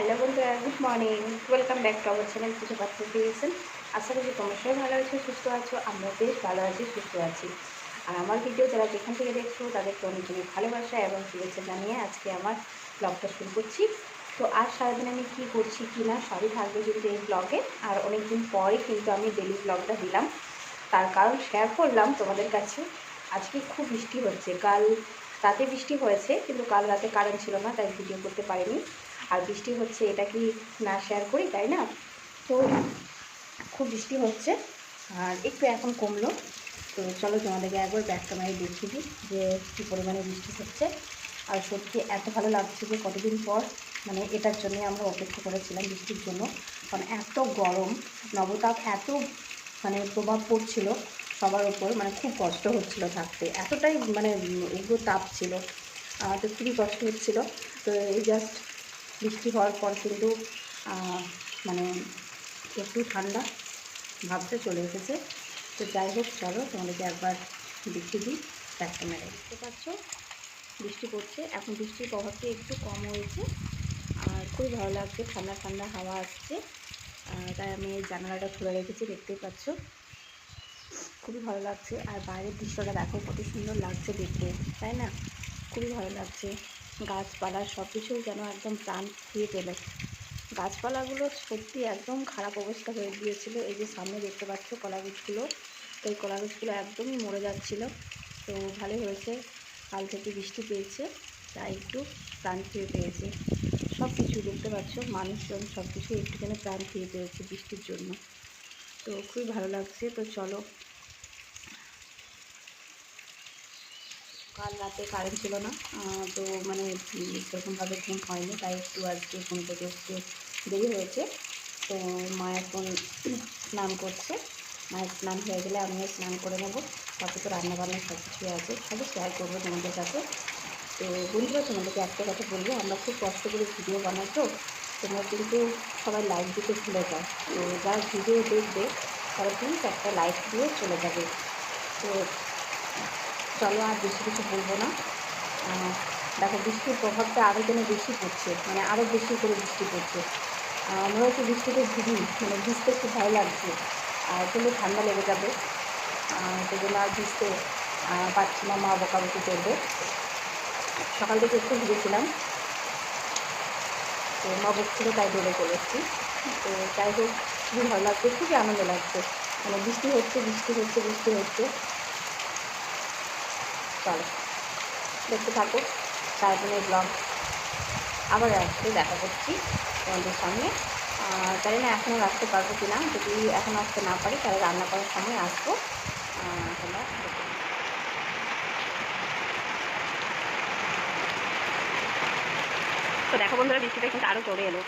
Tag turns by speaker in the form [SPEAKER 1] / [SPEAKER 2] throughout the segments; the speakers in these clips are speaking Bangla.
[SPEAKER 1] হ্যালো বন্ধুরা good morning welcome back to our channel কিছু পাত্র ক্রিয়েশন আশা করি তোমরা সবাই ভালো আছো, সুস্থ আছো আমরা বেশ ভালো আছি, সুস্থ আছি। আর আমার ভিডিও যারা যেখান থেকে দেখছ, তাদেরকে অনেক অনেক ভালোবাসা এবং শুভেচ্ছা জানিয়ে আজকে আমার ব্লগটা শুরু করছি। তো আজ সারাদিন আমি কী করছি কি না, সবই থাকবে কিন্তু এই ব্লগে আর অনেক দিন পরে কিন্তু আমি ডেলি ব্লগটা দিলাম। তার কারণ শেয়ার করলাম তোমাদের কাছে। আজকে খুব বৃষ্টি হচ্ছে। কাল রাতে বৃষ্টি হয়েছে, কিন্তু কাল রাতে কারেন্ট ছিল না, তাই ভিডিও করতে পারিনি। আর বৃষ্টি হচ্ছে, এটা কি না শেয়ার করি, তাই না? তো খুব বৃষ্টি হচ্ছে আর একটু এখন কমলো। তো চলো তোমাদেরকে একবার ব্যাক ক্যামেরায় দেখিয়ে দিই যে কী পরিমাণে বৃষ্টি হচ্ছে। আর সত্যি এত ভালো লাগছে যে কতদিন পর মানে এটার জন্যই আমরা অপেক্ষা করেছিলাম বৃষ্টির জন্য। কারণ এত গরম, নবতাপ এত মানে প্রভাব পড়ছিল সবার ওপর মানে খুব কষ্ট হচ্ছিল থাকতে। এতটাই মানে উগ্র তাপ ছিল। তো খুবই কষ্ট হচ্ছিল। তো এই জাস্ট বৃষ্টি হওয়ার পর কিন্তু মানে একটু ঠান্ডা ভাবতে চলে এসেছে। তো যাই হোক, চলো তোমাদেরকে একবার দেখিয়ে দিই ব্যাক ক্যামেরায় দেখতে পাচ্ছ, বৃষ্টি পড়ছে। এখন বৃষ্টির প্রভাবটা একটু কম হয়েছে। আর খুবই ভালো লাগছে, ঠান্ডা ঠান্ডা হাওয়া আসছে। তাই আমি জানালাটা খুলে রেখেছি, দেখতেই পাচ্ছ। খুবই ভালো লাগছে। আর বাইরের দৃশ্যটা দেখো, কত সুন্দর লাগছে দেখতে, তাই না? খুবই ভালো লাগছে। গাছপালা সব কিছুই যেন একদম প্রাণ ফিরে পেলে গাছপালাগুলো সত্যি একদম খারাপ অবস্থা হয়ে গিয়েছিল। এই যে সামনে দেখতে পাচ্ছ কলা গাছগুলো তো এই কলা গাছগুলো একদমই মরে যাচ্ছিল। তো ভালো হয়েছে, কাল থেকে বৃষ্টি পেয়েছে, তাই একটু প্রাণ ফিরে পেয়েছে। সব কিছু দেখতে পাচ্ছ, মানুষজন সব কিছু একটুখানি প্রাণ ফিরে পেয়েছে বৃষ্টির জন্য। তো খুবই ভালো লাগছে। তো চলো কাল রাতে কারেন্ট ছিল না তো মানে সেরকমভাবে ঘুম হয়নি, তাই একটু আজকে ঘুম থেকে একটু দেরি হয়েছে। তো মা এখন স্নান করছে, মায়ের স্নান হয়ে গেলে আমিও স্নান করে নেব। তারপর তো রান্নাবান্না সব কিছুই আছে সবই শেয়ার করব তোমাদের কাছে তো বন্ধুরা, তোমাদেরকে একটা কথা বলব, আমরা খুব কষ্ট করে ভিডিও বানাই তো, তোমরা কিন্তু সবাই লাইক দিতে ভুলে যাও। তো যারা ভিডিও দেখবে, তারা প্লিজ একটা লাইক দিয়ে চলে যাবে। তো চলো আর বেশি কিছু বলব না। দেখো বৃষ্টির প্রভাবটা আরও যেন বেশি পড়ছে মানে আরও বেশি করে বৃষ্টি পড়ছে। আমরাও তো বৃষ্টিতে ভিজি মানে ভিজতে খুব ভালো লাগছে আর কিন্তু ঠান্ডা লেগে যাবে। আহ, সেই জন্য আর ভিজতে পারছি না মা বকাবকি করবে। সকাল থেকে একটু ভিজেছিলাম। তো মা বকছিল তাই দৌড়ে এসেছি তো যাই হোক খুবই ভালো লাগছে খুবই আনন্দ লাগছে। মানে বৃষ্টি হচ্ছে বৃষ্টি হচ্ছে বৃষ্টি হচ্ছে। চলো। দেখতে থাকো সারাদিনের ব্লগ আবার আসতে দেখা করছি তোমাদের সঙ্গে। জানি না এখনও আসতে পারব কি না যদি এখন আসতে না পারি, তাহলে রান্না করার সময় আসব। তোমরা তো দেখো বন্ধুরা বৃষ্টিটা কিন্তু আরও চলে এলো।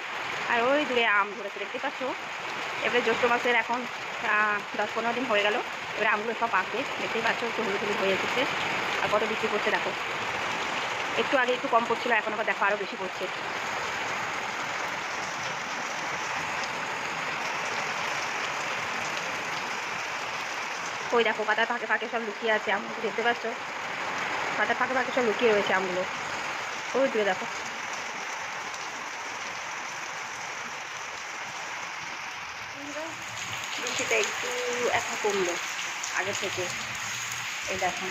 [SPEAKER 1] আর ওই দূরে আম ধরেছে দেখতে পাচ্ছ? এবারে জ্যৈষ্ঠ মাসের এখন দশ পনেরো দিন হয়ে গেল। এবারে আমগুলো সব পাকে দেখতেই পাচ্ছ, একটু হলুদ হলুদ হয়ে এসেছে। আর কত বৃষ্টি পড়ছে দেখো। একটু আগে একটু কম পড়ছিল, এখন আবার দেখো আরও বেশি পড়ছে। ওই দেখো পাতার ফাঁকে ফাঁকে সব লুকিয়ে আছে আমগুলো, দেখতে পাচ্ছ? পাতার ফাঁকে ফাঁকে সব লুকিয়ে রয়েছে আমগুলো। ওই দূরে দেখো। একটু এখন কমলো, আগে থেকে। এই দেখো।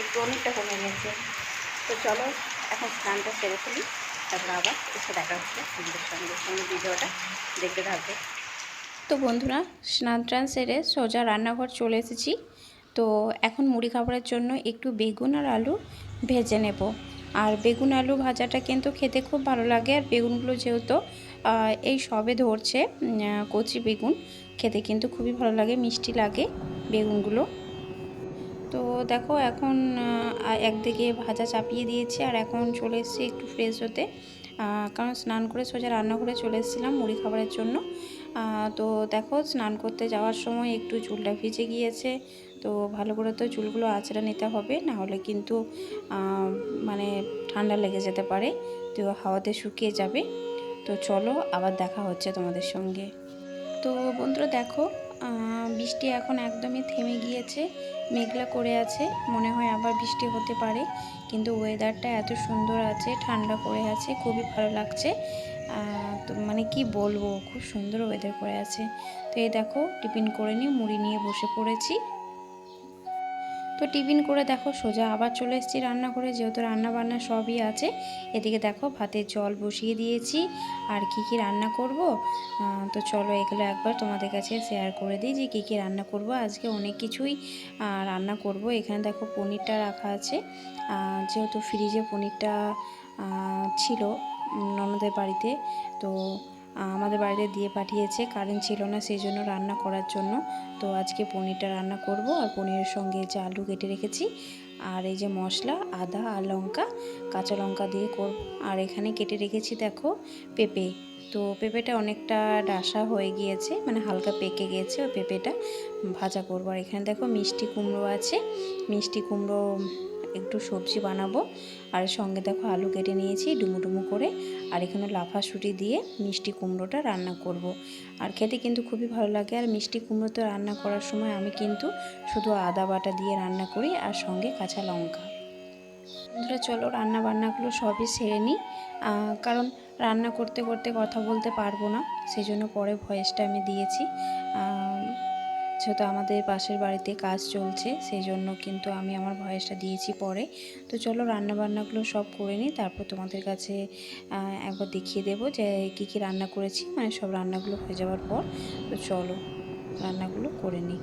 [SPEAKER 1] একটু অনেকটা কমে গেছে। তো চলো, এখন স্নানটা সেরে ফেলি। তারপর আবার এসে দেখা হচ্ছে আমাদের সঙ্গে। সঙ্গে ভিডিওটা দেখতে থাকবে।
[SPEAKER 2] তো বন্ধুরা, স্নান টান সেরে সোজা রান্নাঘর চলে এসেছি। তো এখন মুড়ি খাবারের জন্য একটু বেগুন আর আলু ভেজে নেব। আর বেগুন আলু ভাজাটা কিন্তু খেতে খুব ভালো লাগে। আর বেগুনগুলো যেহেতু এই সবে ধরছে কচি বেগুন, খেতে কিন্তু খুবই ভালো লাগে, মিষ্টি লাগে বেগুনগুলো। তো দেখো এখন একদিকে ভাজা চাপিয়ে দিয়েছি আর এখন চলে এসেছি একটু ফ্রেশ হতে। কারণ স্নান করে সোজা রান্নাঘরে চলে এসেছিলাম মুড়ি খাবারের জন্য। তো দেখো স্নান করতে যাওয়ার সময় একটু চুলটা ভিজে গিয়েছে, তো ভালো করে তো চুলগুলো আঁচড়া নিতে হবে, না হলে কিন্তু মানে ঠান্ডা লেগে যেতে পারে, তো হাওয়াতে শুকিয়ে যাবে। তো চলো আবার দেখা হচ্ছে তোমাদের সঙ্গে। তো বন্ধুরা দেখো বৃষ্টি এখন একদমই থেমে গিয়েছে, মেঘলা করে আছে, মনে হয় আবার বৃষ্টি হতে পারে, কিন্তু ওয়েদারটা এত সুন্দর আছে, ঠান্ডা করে আছে, খুবই ভালো লাগছে তো মানে কি বলব, খুব সুন্দর ওয়েদার করে আছে, তো এই দেখো, টিফিন করে নিয়ে, মুড়ি নিয়ে বসে পড়েছি। তো টিফিন করে দেখো, সোজা আবার চলে এসেছি রান্না করে যেহেতু রান্না বান্না সবই আছে। এদিকে দেখো, ভাতের জল বসিয়ে দিয়েছি। আর কি কি রান্না করব? তো চলো এগুলো একবার তোমাদের কাছে শেয়ার করে দিই যে কী কী রান্না করব। আজকে অনেক কিছুই রান্না করব। এখানে দেখো পনিরটা রাখা আছে। যেহেতু ফ্রিজে পনিরটা ছিল ননদের বাড়িতে, তো আমাদের বাড়িতে দিয়ে পাঠিয়েছে, কারেন্ট ছিল না সেই জন্য রান্না করার জন্য। তো আজকে পনিরটা রান্না করব, আর পনিরের সঙ্গে যে আলু কেটে রেখেছি, আর এই যে মশলা, আদা আর লঙ্কা, কাঁচা লঙ্কা দিয়ে করব। আর এখানে কেটে রেখেছি, দেখো, পেঁপে। তো পেঁপেটা অনেকটা ডাসা হয়ে গিয়েছে মানে হালকা পেকে গিয়েছে ওই পেঁপেটা, ভাজা করব। আর এখানে দেখো মিষ্টি কুমড়ো আছে, মিষ্টি কুমড়ো একটু সবজি বানাবো। আর সঙ্গে দেখো আলু কেটে নিয়েছি ডুমু ডুমু করে। আর এখানে লাফা শুটি দিয়ে মিষ্টি কুমড়োটা রান্না করব। আর খেতে কিন্তু খুবই ভালো লাগে। আর মিষ্টি কুমড়োতে রান্না করার সময় আমি কিন্তু শুধু আদা বাটা দিয়ে রান্না করি আর সঙ্গে কাঁচা লঙ্কা। বন্ধুরা, চলো রান্না বান্নাগুলো সবই সেরে নিই। কারণ রান্না করতে করতে কথা বলতে পারব না সেই জন্য পরে ভয়েসটা আমি দিয়েছি। যেহেতু আমাদের পাশের বাড়িতে কাজ চলছে, সেই জন্য কিন্তু আমি আমার ভয়েসটা দিয়েছি পরে। তো চলো রান্নাবান্নাগুলো সব করে নিই, তারপর তোমাদের কাছে একবার দেখিয়ে দেবো যে কী কী রান্না করেছি মানে সব রান্নাগুলো হয়ে যাওয়ার পর। তো চলো রান্নাগুলো করে নিই।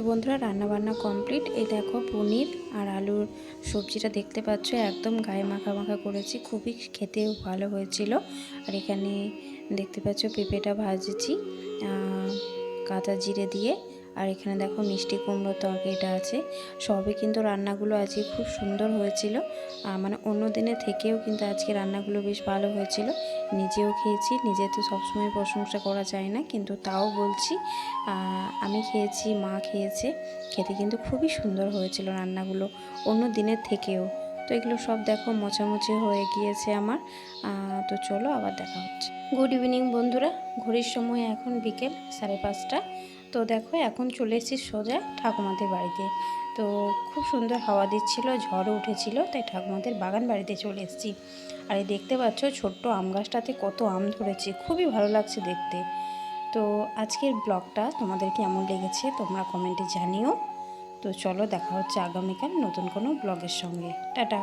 [SPEAKER 2] তো বন্ধুরা রান্না বান্না কমপ্লিট এই দেখো পনির আর আলুর সবজিটা দেখতে পাচ্ছ, একদম গায়ে মাখা মাখা করেছি। খুবই খেতেও ভালো হয়েছিল। আর এখানে দেখতে পাচ্ছ পেঁপেটা ভাজেছি কাঁচা জিরে দিয়ে। আর এখানে দেখো মিষ্টি কুমড়োর তরকারিটা আছে। সবই কিন্তু রান্নাগুলো আজকে খুব সুন্দর হয়েছিল। মানে অন্য দিনে থেকেও কিন্তু আজকে রান্নাগুলো বেশ ভালো হয়েছিল। নিজেও খেয়েছি নিজে তো সবসময় প্রশংসা করা যায় না, কিন্তু তাও বলছি আমি খেয়েছি, মা খেয়েছে, খেতে কিন্তু খুবই সুন্দর হয়েছিল রান্নাগুলো, অন্য দিনের থেকেও। তো এগুলো সব দেখো মোছামুছি হয়ে গিয়েছে আমার তো চলো আবার দেখা হচ্ছে। গুড ইভিনিং বন্ধুরা, ঘড়ির সময় এখন বিকেল সাড়ে পাঁচটা, তো দেখো এখন চলে এসেছি সোজা ঠাকুমাদের বাড়িতে। তো খুব সুন্দর হাওয়া দিচ্ছিল, ঝড়ও উঠেছিল, তাই ঠাকুমাদের বাগান বাড়িতে চলে এসেছি। আর এই দেখতে পাচ্ছ ছোট্ট আম গাছটাতে কত আম ধরেছে, খুবই ভালো লাগছে দেখতে। তো আজকের ব্লগটা তোমাদের কেমন লেগেছে তোমরা কমেন্টে জানিও। তো চলো দেখা হচ্ছে আগামীকাল নতুন কোনো ব্লগের সঙ্গে। টাটা!